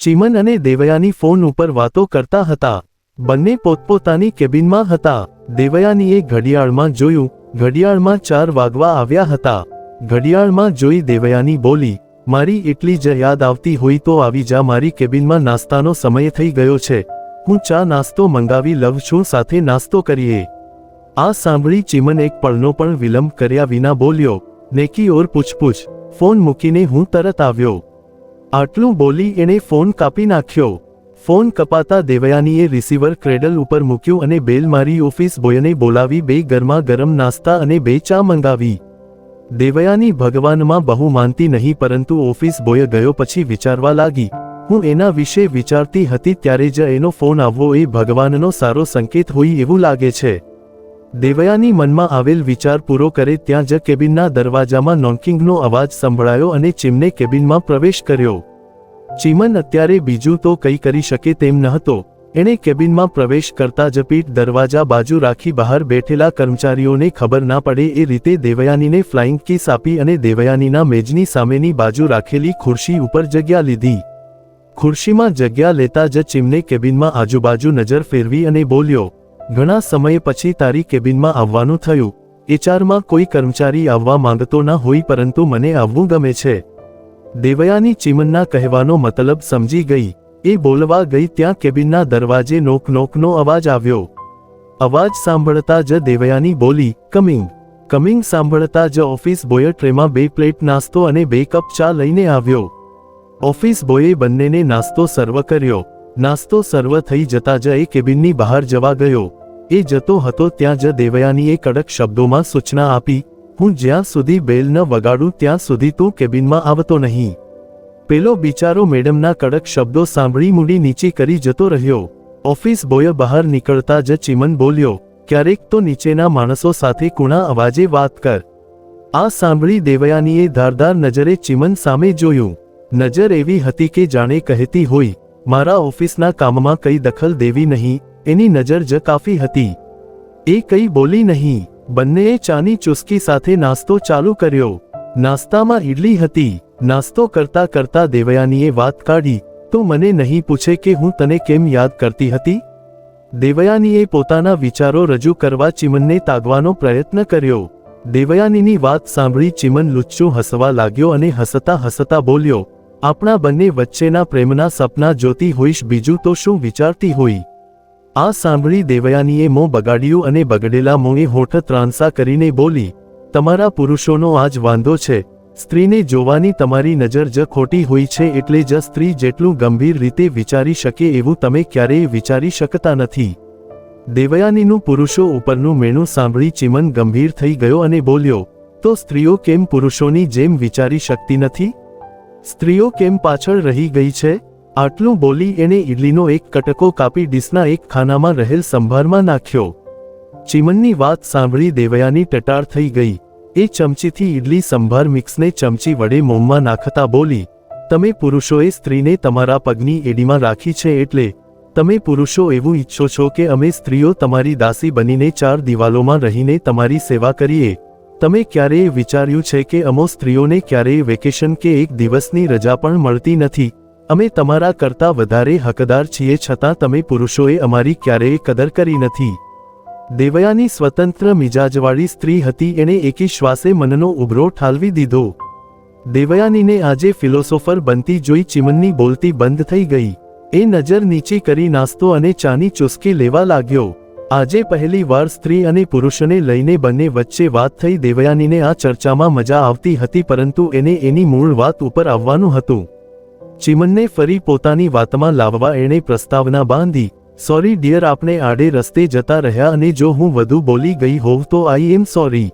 ચિમન અને દેવયાની ફોન ઉપર વાતો કરતા હતા. બંને પોતપોતાની કેબિનમાં હતા. દેવયાનીએ ઘડિયાળમાં જોયું, ઘડિયાળમાં ચાર વાગવા આવ્યા હતા. ઘડિયાળમાં જોઈ દેવયાની બોલી, મારી એટલી જ યાદ આવતી હોય તો આવી જા, મારી કેબિનમાં નાસ્તાનો સમય થઈ ગયો છે. હું ચા નાસ્તો મંગાવી લઉં છું, સાથે નાસ્તો કરીએ. આ સાંભળી ચિમન એક પળનો પણ વિલંબ કર્યા વિના બોલ્યો, નેકી ઓર પૂછપૂછ. ફોન મૂકીને હું તરત આવ્યો. આટલું બોલી એણે ફોન કાપી નાખ્યો. ફોન કપાતા દેવયાનીએ રિસીવર ક્રેડલ ઉપર મૂક્યું અને બેલ મારી ઓફિસ બોયને બોલાવી બે ગરમા ગરમ નાસ્તા અને બે ચા મંગાવી. દેવયાની ભગવાનમાં બહુ માનતી નહીં પરંતુ ઓફિસ બોય ગયો પછી વિચારવા લાગી. હું એના વિશે વિચારતી હતી ત્યારે જ એનો ફોન આવવો એ ભગવાનનો સારો સંકેત હોય એવું લાગે છે. દેવયાની મનમાં આવેલ વિચાર પૂરો કરે ત્યાં જ કેબિનના દરવાજામાં નોન્કિંગનો અવાજ સંભળાયો અને ચીમને કેબિનમાં પ્રવેશ કર્યો. ચીમન અત્યારે બીજું તો કંઈ કરી શકે તેમ ન હતો એણે કેબિનમાં પ્રવેશ કરતા જ પીઠ દરવાજા બાજુ રાખી બહાર બેઠેલા કર્મચારીઓને ખબર ના પડે એ રીતે દેવયાનીને ફ્લાઇંગ કિસ આપી અને દેવયાનીના મેજની સામેની બાજુ રાખેલી ખુરશી ઉપર જગ્યા લીધી. ખુરશીમાં જગ્યા લેતા જ ચીમને કેબિનમાં આજુબાજુ નજર ફેરવી અને બોલ્યો ઘણા સમય પછી તારી કેબિનમાં આવવાનું થયું. એચઆરમાં કોઈ કર્મચારી આવવા માંગતો ના હોય પરંતુ મને આવવું ગમે છે. દેવયાની ચીમનના કહેવાનો મતલબ સમજી ગઈ. એ બોલવા ગઈ ત્યાં કેબિનના દરવાજે નોક નોકનો અવાજ આવ્યો. અવાજ સાંભળતા જ દેવયાની બોલી, કમિંગ. કમિંગ સાંભળતા જ ઓફિસ બોય ટ્રેમાં બે પ્લેટ નાસ્તો અને બે કપ ચા લઈને આવ્યો. ઓફિસ બોયે બંનેને નાસ્તો સર્વ કર્યો. નાસ્તો સર્વ થઈ જતા જ એ કેબિનની બહાર જવા ગયો. એ જતો હતો ત્યાં જ દેવયાનીએ કડક શબ્દોમાં સૂચના આપી, હું જ્યાં સુધી બેલ ન વગાડું ત્યાં સુધી તું કેબિનમાં આવતો નહીં. પેલો બિચારો મેડમના કડક શબ્દો સાંભળી મૂડી નીચે કરી જતો રહ્યો. ઓફિસ બોય બહાર નીકળતા જ ચિમન બોલ્યો, ક્યારેક તો નીચેના માણસો સાથે કુણા અવાજે વાત કર. આ સાંભળી દેવયાનીએ ધારદાર નજરે ચિમન સામે જોયું. નજર એવી હતી કે જાણે કહેતી હોય, મારા ઓફિસના કામમાં કઈ દખલ દેવી નહીં એની નજર જ કાફી હતી. એ કઈ બોલી નહીં, બંનેએ ચાની ચુસ્કી સાથે નાસ્તો ચાલુ કર્યો. નાસ્તામાં ઈડલી હતી, નાસ્તો કરતા કરતા દેવયાનીએ વાત કાઢી, તો મને નહીં પૂછે કે હું તને કેમ યાદ કરતી હતી? દેવયાનીએ પોતાના વિચારો રજૂ કરવા ચિમનને તાગવાનો પ્રયત્ન કર્યો. દેવયાનીની વાત સાંભળી ચિમન લુચ્ચું હસવા લાગ્યો અને હસતા હસતા બોલ્યો, આપણા બંને વચ્ચેના પ્રેમના સપના જોતી હોઈશ, બીજું તો શું વિચારતી હોય? આ સાંભળી દેવયાનીએ મોં બગાડ્યું અને બગડેલા મોંએ હોઠ ત્રાંસા કરીને બોલી, તમારા પુરુષોનો આજ વાંધો છે. સ્ત્રીને જોવાની તમારી નજર જ ખોટી હોય છે એટલે જ સ્ત્રી જેટલું ગંભીર રીતે વિચારી શકે એવું તમે ક્યારેય વિચારી શકતા નથી. દેવયાનીનું પુરુષો ઉપરનું મેણું સાંભળી ચિમન ગંભીર થઈ ગયો અને બોલ્યો, તો સ્ત્રીઓ કેમ પુરુષોની જેમ વિચારી શકતી નથી? સ્ત્રીઓ કેમ પાછળ રહી ગઈ છે? આટલું બોલી એણે ઈડલીનો એક કટકો કાપી ડીશના એક ખાનામાં રહેલ સંભારમાં નાખ્યો. ચિમનની વાત સાંભળી દેવયાની ટટાર થઈ ગઈ. એ ચમચીથી ઈડલી સંભાર મિક્સને ચમચી વડે મોંમાં નાખતા બોલી, તમે પુરુષોએ સ્ત્રીને તમારા પગની એડીમાં રાખી છે એટલે, તમે પુરુષો એવું ઈચ્છો છો કે અમે સ્ત્રીઓ તમારી દાસી બનીને ચાર દિવાલોમાં રહીને તમારી સેવા કરીએ. તમે ક્યારેય વિચાર્યું છે કે અમો સ્ત્રીઓને ક્યારેય વેકેશન કે એક દિવસની રજા પણ મળતી નથી. અમે તમારા કરતાં વધારે હકદાર છીએ છતાં તમે પુરુષોએ અમારી ક્યારેય કદર કરી નથી. દેવયાની સ્વતંત્ર મિજાજવાળી સ્ત્રી હતી, એણે એકી શ્વાસે મનનો ઉભરો ઠાલવી દીધો. દેવયાનીને આજે ફિલોસોફર બનતી જોઈ ચિમનની બોલતી બંધ થઈ ગઈ. એ નજર નીચી કરી નાસ્તો અને ચાની ચુસ્કી લેવા લાગ્યો. આજે પહેલી વાર સ્ત્રી અને પુરુષને લઈને બંને વચ્ચે વાત થઈ, દેવયાનીને આ ચર્ચામાં મજા આવતી હતી, પરંતુ એને એની મૂળ વાત ઉપર આવવાનું હતું. ચિમનને ફરી પોતાની વાતમાં લાવવા એણે પ્રસ્તાવના બાંધી સોરી ડિયર આપણે આડે રસ્તે જતા રહ્યા અને જો હું વધુ બોલી ગઈ હોવ તો આઈ એમ સોરી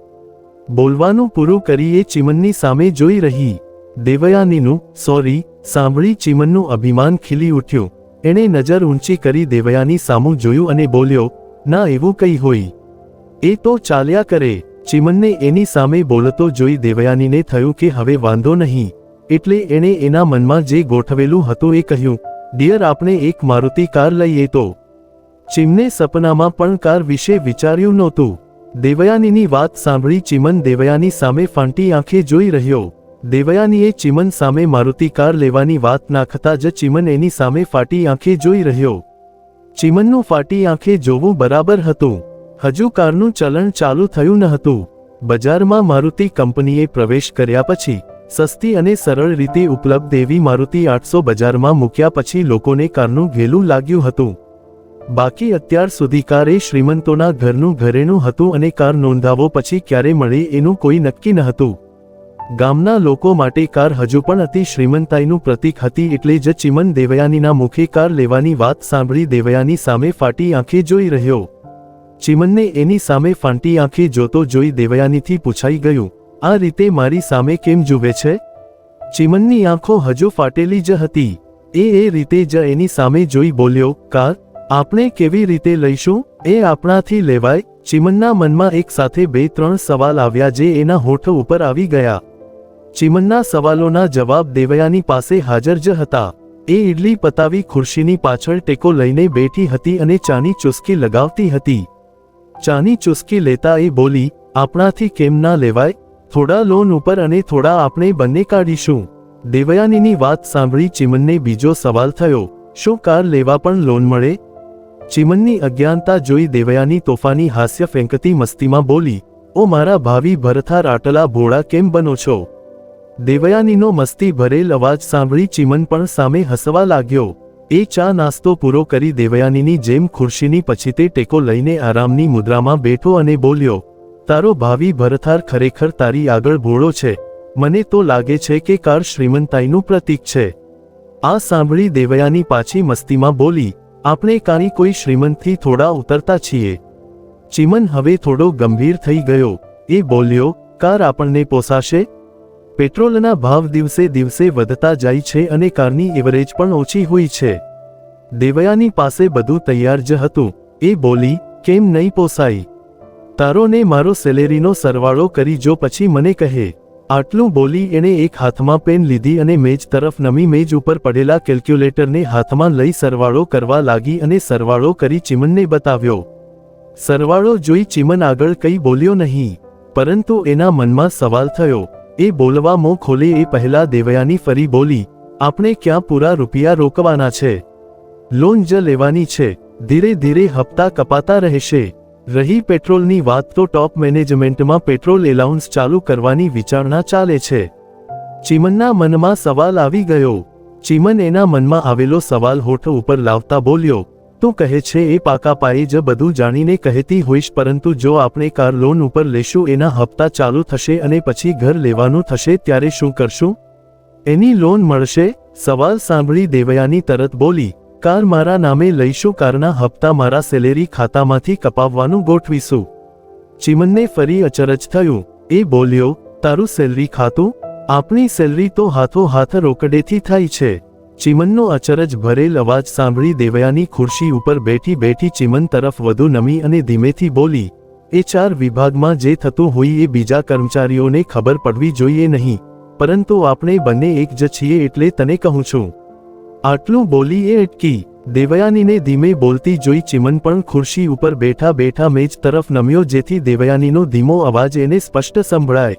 બોલવાનું પૂરું કરી એ ચિમનની સામે જોઈ રહી. દેવયાનીનું સોરી સાંભળી ચિમનનું અભિમાન ખીલી ઉઠ્યું. એણે નજર ઊંચી કરી દેવયાની સામું જોયું અને બોલ્યો, ના, એવું કંઈ હોય. એ તો ચાલ્યા કરે. ચિમનને એની સામે બોલતો જોઈ દેવયાનીને થયું કે હવે વાંધો નહીં. એટલે એણે એના મનમાં જે ગોઠવેલું હતું એ કહ્યું, ડિયર, આપણે એક મારુતિ કાર લઈએ તો. ચિમને સપનામાં પણ કાર વિશે વિચાર્યું નહોતું. દેવયાનીની વાત સાંભળી ચિમન દેવયાની સામે ફાંટી આંખે જોઈ રહ્યો. દેવયાનીએ ચિમન સામે મારુતિ કાર લેવાની વાત નાખતા જ ચિમન એની સામે ફાટી આંખે જોઈ રહ્યો. ચિમનનું ફાટી આંખે જોવું બરાબર હતું. હજુ કારનું ચલણ ચાલુ થયું ન હતું. બજારમાં મારુતિ કંપનીએ પ્રવેશ કર્યા પછી સસ્તી અને સરળ રીતે ઉપલબ્ધ એવી મારુતિ આઠસો બજારમાં મૂક્યા પછી લોકોને કારનું ઘેલું લાગ્યું હતું. બાકી અત્યાર સુધી કાર એ શ્રીમંતોના ઘરનું ઘરેણું હતું અને કાર નોંધાવો પછી ક્યારે મળે એનું કોઈ નક્કી ન હતું. ગામના લોકો માટે કાર હજુ પણ અતિ શ્રીમંતાઈનું પ્રતીક હતી એટલે જ ચિમન દેવયાનીના મુખે કાર લેવાની વાત સાંભળી દેવયાની સામે ફાટી આંખે જોઈ રહ્યો. ચિમનને એની સામે ફાંટી આંખે જોતો જોઈ દેવયાનીથી પૂછાઈ ગયું આ રીતે મારી સામે કેમ જુએ છે? ચિમનની આંખો હજુ ફાટેલી જ હતી. એ એ રીતે જ એની સામે જોઈ બોલ્યો, કાર, આપણે કેવી રીતે લઈશું? એ આપણાથી લેવાય. ચિમનના મનમાં એક સાથે બે ત્રણ સવાલ આવ્યા જે એના હોઠ ઉપર આવી ગયા. ચિમનના સવાલોના જવાબ દેવયાની પાસે હાજર જ હતા. એ ઈડલી પતાવી ખુરશીની પાછળ ટેકો લઈને બેઠી હતી અને ચાની ચુસ્કી લગાવતી હતી. ચાની ચુસ્કી લેતા એ બોલી, આપણાથી કેમ ના લેવાય? થોડા લોન ઉપર અને થોડા આપણે બંને કાઢીશું. દેવયાનીની વાત સાંભળી ચિમનને બીજો સવાલ થયો, શું કાર લેવા પણ લોન મળે? ચિમનની અજ્ઞાનતા જોઈ દેવયાની તોફાની હાસ્ય ફેંકતી મસ્તીમાં બોલી, ઓ મારા ભાવિ ભરથા રાટલા ભોળા કેમ બનો છો? દેવયાનીનો મસ્તી ભરેલ અવાજ સાંભળી ચિમન પણ સામે હસવા લાગ્યો. એ ચા નાસ્તો પૂરો કરી દેવયાનીની જેમ ખુરશીની પછીતે ટેકો લઈને આરામની મુદ્રામાં બેઠો અને બોલ્યો તારો ભાવિ ભરથાર ખરેખર તારી આગળ ભોળો છે. મને તો લાગે છે કે કાર શ્રીમંતાઈનું પ્રતીક છે. આ સાંભળી દેવયાની પાછી મસ્તીમાં બોલી, આપણે કાંઈ કોઈ શ્રીમંતથી થોડા ઉતરતા છીએ. ચિમન હવે થોડો ગંભીર થઈ ગયો. એ બોલ્યો, કાર આપણને પોસાશે? પેટ્રોલના ભાવ દિવસે દિવસે વધતા જાય છે અને કારની એવરેજ પણ ઓછી હોય છે. દેવયાની પાસે બધું તૈયાર જ હતું. એ બોલી, કેમ નહીં પોસાય? તારો ને મારો સેલેરીનો સરવાળો કરી જો પછી મને કહે, આટલું બોલી એણે એક હાથમાં પેન લીધી અને મેજ તરફ નમી મેજ ઉપર પડેલા કેલ્ક્યુલેટરને હાથમાં લઈ સરવાળો કરવા લાગી અને સરવાળો કરી ચિમનને બતાવ્યો. સરવાળો જોઈ ચિમન આગળ કંઈ બોલ્યો નહીં, પરંતુ એના મનમાં સવાલ થયો. એ બોલવા મોં ખોલે એ પહેલા દેવયાની ફરી બોલી, આપણે ક્યાં પૂરા રૂપિયા રોકવાના છે? લોન જ લેવાની છે. ધીરે ધીરે હપ્તા કપાતા રહેશે. રહી પેટ્રોલની વાત તો ટોપ મેનેજમેન્ટમાં પેટ્રોલ એલાઉન્સ ચાલુ કરવાની વિચારણા ચાલે છે. ચિમનના મનમાં સવાલ આવી ગયો. ચિમન એના મનમાં આવેલો સવાલ હોઠ ઉપર લાવતા બોલ્યો, તું કહે છે એ પાકા પાયે જ બધું જાણીને કહેતી હોઈશ, પરંતુ જો આપણે કાર લોન ઉપર લેશું, એના હપ્તા ચાલુ થશે અને પછી ઘર લેવાનું થશે, ત્યારે શું કરશું? એની લોન મળશે? સવાલ સાંભળી દેવયાની તરત બોલી કાર મારા નામે લઈશું કારના હપ્તા મારા સેલેરી ખાતામાંથી કપાવવાનું ગોઠવીશું. ચિમનને ફરી અચરજ થયું. એ બોલ્યો, તારું સેલરી ખાતું? આપણી સેલરી તો હાથો હાથ રોકડેથી થાય છે. ચિમનનો અચરજ ભરેલ અવાજ સાંભળી દેવયાની ખુરશી ઉપર બેઠી બેઠી ચિમન તરફ વધુ નમી અને ધીમેથી બોલી, એ ચાર વિભાગમાં જે થતું હોય એ બીજા કર્મચારીઓને ખબર પડવી જોઈએ નહીં. પરંતુ આપણે બંને એક જ છીએ એટલે તને કહું છું. આટલું બોલી એ અટકી દેવયાનીને ધીમે બોલતી જોઈ ચિમન પણ ખુરશી ઉપર બેઠા બેઠા મેજ તરફ નમ્યો જેથી દેવયાનીનો ધીમો અવાજ એને સ્પષ્ટ સંભળાય.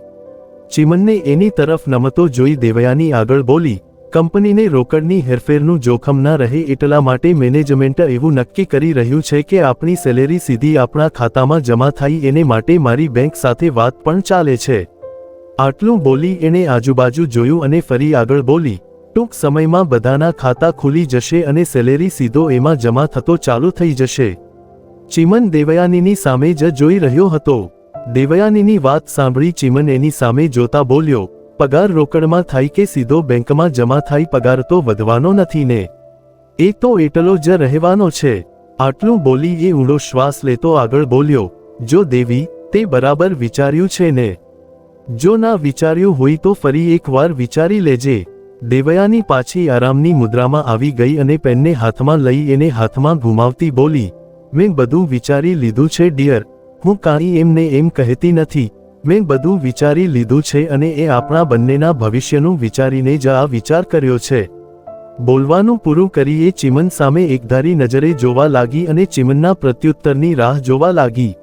ચિમનને એની તરફ નમતો જોઈ દેવયાની આગળ બોલી, કંપનીને રોકડની હેરફેરનું જોખમ ના રહે એટલા માટે મેનેજમેન્ટ એવું નક્કી કરી રહ્યું છે કે આપણી સેલેરી સીધી આપણા ખાતામાં જમા થાય એને માટે મારી બેંક સાથે વાત પણ ચાલે છે. આટલું બોલી એણે આજુબાજુ જોયું અને ફરી આગળ બોલી ટૂંક સમયમાં બધાના ખાતા ખુલી જશે અને સેલેરી સીધો એમાં જમા થતો ચાલુ થઈ જશે. ચિમન દેવયાનીની સામે જ જોઈ રહ્યો હતો. દેવયાનીની વાત સાંભળી ચિમન એની સામે જોતા બોલ્યો, પગાર રોકડમાં થાય કે સીધો બેંકમાં જમા થાય પગાર તો વધવાનો નથી ને? એ તો એટલો જ રહેવાનો છે. આટલું બોલી એ ઊંડો શ્વાસ લેતો આગળ બોલ્યો, જો દેવી, તે બરાબર વિચાર્યું છે ને? જો ના વિચાર્યું હોય તો ફરી એકવાર વિચારી લેજે. દેવયાની પાછી આરામની મુદ્રામાં આવી ગઈ અને પેનને હાથમાં લઈ એને હાથમાં ઘુમાવતી બોલી, મેં બધું વિચારી લીધું છે, ડિયર. હું કાંઈ એમને એમ કહેતી નથી. મેં બધું વિચારી લીધું છે અને એ આપણા બંનેના ભવિષ્યનું વિચારીને જ આ વિચાર કર્યો છે. બોલવાનું પૂરું કરી એ ચિમન સામે એકધારી નજરે જોવા લાગી અને ચિમનના પ્રત્યુત્તરની રાહ જોવા લાગી.